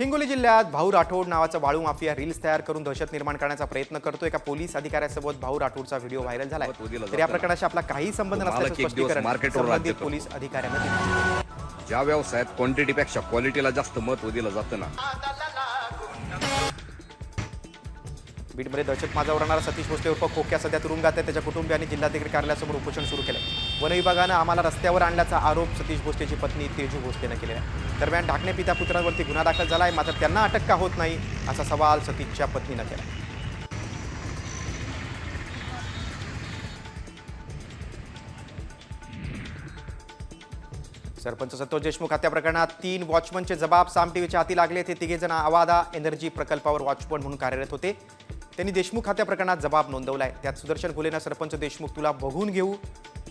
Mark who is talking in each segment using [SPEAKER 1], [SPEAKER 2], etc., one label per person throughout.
[SPEAKER 1] हिंगोली जिल्ह्यात भाऊ राठोड नावाचा वाळू माफिया रील्स तयार करून दहशत निर्माण करण्याचा प्रयत्न करतो एका पोलीस अधिकाऱ्यासोबत भाऊ राठोडचा व्हिडिओ व्हायरल
[SPEAKER 2] दिलं
[SPEAKER 1] तर या. प्रकरणाशी आपला काही संबंध नसल्याचं स्पष्टीकरण संबंधित. पोलीस अधिकाऱ्यानं दिलं
[SPEAKER 2] ज्या व्यवसायात क्वांटिटीपेक्षा क्वालिटीला जास्त महत्त्व दिलं जातं ना
[SPEAKER 1] बीडमध्ये दहशत माझा उडवणारा सतीश भोसले उर्फ खोक्या सध्या तुरुंगात आहे त्याच्या कुटुंबियांनी जिल्हाधिकारी कार्यालयासमोर उपोषण सुरू केलं वन विभागानं आम्हाला रस्त्यावर आणल्याचा आरोप सतीश भोसलेची पत्नी तेजू भोसलेनं केलेला आहे. दरम्यान ढाकणे पिता पुत्रांवरती गुन्हा दाखल झाला आहे मात्र त्यांना अटक का होत नाही असा सवाल सतीशच्या पत्नीनं केला सरपंच सतोष देशमुख हत्या प्रकरणात तीन वॉचमनचे जबाब साम टीव्हीच्या हाती लागले. ते तिघे जण आवादा एनर्जी प्रकल्पावर वॉचमन म्हणून कार्यरत होते. त्यांनी देशमुख हत्या प्रकरणात जबाब नोंदवलाय. त्यात सुदर्शन फुलेनं सरपंच देशमुख तुला बघून घेऊ.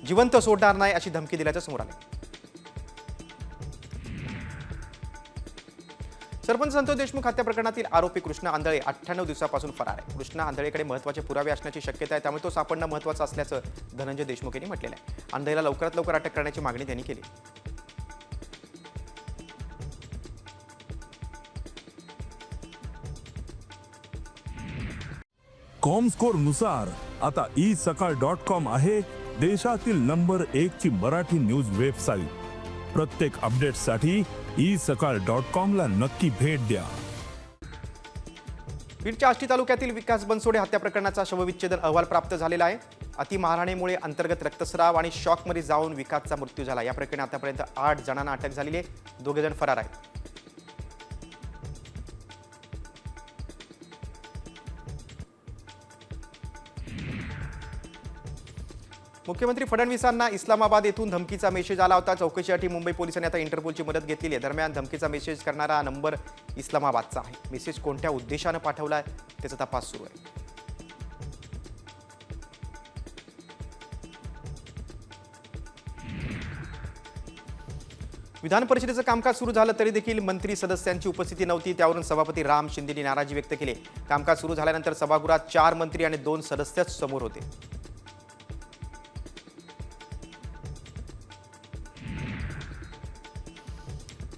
[SPEAKER 1] जिवंत सोडणार नाही अशी धमकी दिल्याचं समोर आलं सरपंच संतोष देशमुख हत्या प्रकरणातील आरोपी कृष्णा आंधळे अठ्ठ्याण्णव दिवसापासून फरार आहे. कृष्णा आंधळेकडे महत्त्वाचे पुरावे असण्याची शक्यता आहे. त्यामुळे तो सापडणं महत्त्वाचं असल्याचं धनंजय देशमुख यांनी म्हटलेलं आहे. आंधळेला लवकरात लवकर अटक करण्याची मागणी त्यांनी केली.
[SPEAKER 3] कॉमस्कोरनुसार आता ई सकाळ डॉट कॉम आहे देशातील नंबर एक ची मराठी न्यूज वेबसाईट प्रत्येक अपडेटसाठी ई सकाळ डॉट कॉम ला नक्की भेट द्या.
[SPEAKER 1] बीडच्या आष्टी तालुक्यातील विकास बनसोडे हत्या प्रकरणाचा शवविच्छेदन अहवाल प्राप्त झालेला आहे. अतिमहाराणीमुळे अंतर्गत रक्तस्राव आणि शॉकमध्ये जाऊन विकासचा मृत्यू झाला. या प्रकरणी आतापर्यंत आठ जणांना अटक झालेली आहे. दोघे जण फरार आहेत. मुख्यमंत्री फडणवीसांना इस्लामाबाद येथून धमकीचा मेसेज आला होता. चौकशीसाठी मुंबई पोलिसांनी आता इंटरपोलची मदत घेतलेली आहे. दरम्यान धमकीचा मेसेज करणारा नंबर इस्लामाबादचा आहे. मेसेज कोणत्या उद्देशानं पाठवला आहे त्याचा तपास सुरू आहे. विधान परिषदेचं कामकाज सुरू झालं तरी देखील मंत्री सदस्यांची उपस्थिती नव्हती. त्यावरून सभापती राम शिंदेनी नाराजी व्यक्त केली. कामकाज सुरू झाल्यानंतर सभागृहात चार मंत्री आणि दोन सदस्यच समोर होते.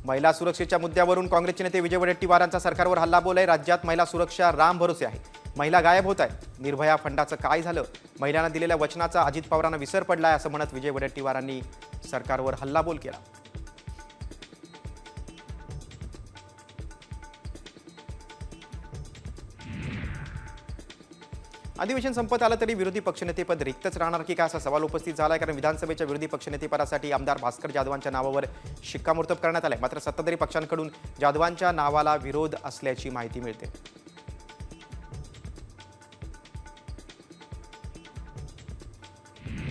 [SPEAKER 1] महिला सुरक्षेच्या मुद्द्यावरून काँग्रेसचे नेते विजय वडेट्टीवारांचा सरकारवर हल्लाबोल आहे राज्यात महिला सुरक्षा राम भरोसे आहे महिला गायब होत आहे निर्भया फंडाचं काय झालं? महिलांना दिलेल्या वचनाचा अजित पवारांना विसर पडलाय असं म्हणत विजय वडेट्टीवारांनी सरकारवर हल्लाबोल केला. अधिवेशन संपत आलं तरी विरोधी पक्षनेतेपद रिक्तच राहणार की काय असा सवाल उपस्थित झाला आहे कारण विधानसभेच्या विरोधी पक्षनेतेपदासाठी आमदार भास्कर जाधवांच्या नावावर शिक्कामोर्तब करण्यात आलंय. मात्र सत्ताधारी पक्षांकडून जाधवांच्या नावाला विरोध असल्याची माहिती मिळते.